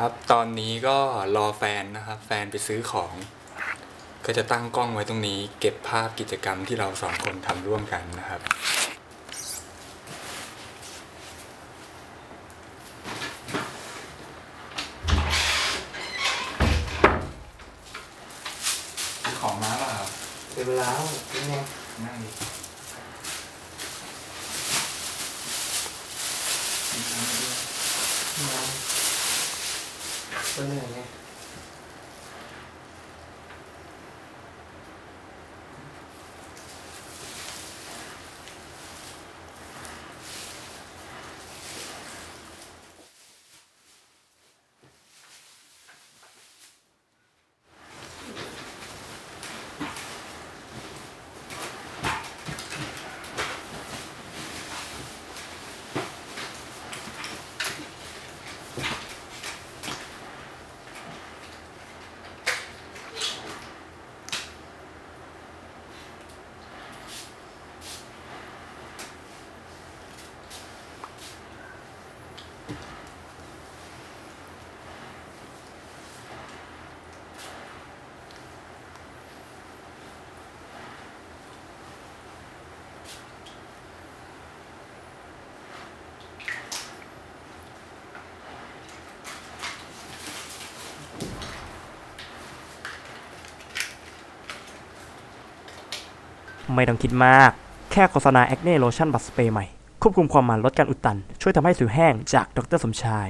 ครับ ตอนนี้ก็รอแฟนนะครับ แฟนไปซื้อของ ก็จะตั้งกล้องไว้ตรงนี้ เก็บภาพกิจกรรมที่เราสองคนทำร่วมกันนะครับซื้อของมาเปล่าเป็นเวลาแล้วเป็นไงนั่งดิมาเป็น เห ไม่ต้องคิดมาก แค่โฆษณาแอคเน่โลชั่นบัตสเปรย์ใหม่ ควบคุมความมันลดการอุดตัน ช่วยทำให้สิวแห้งจากดรสมชาย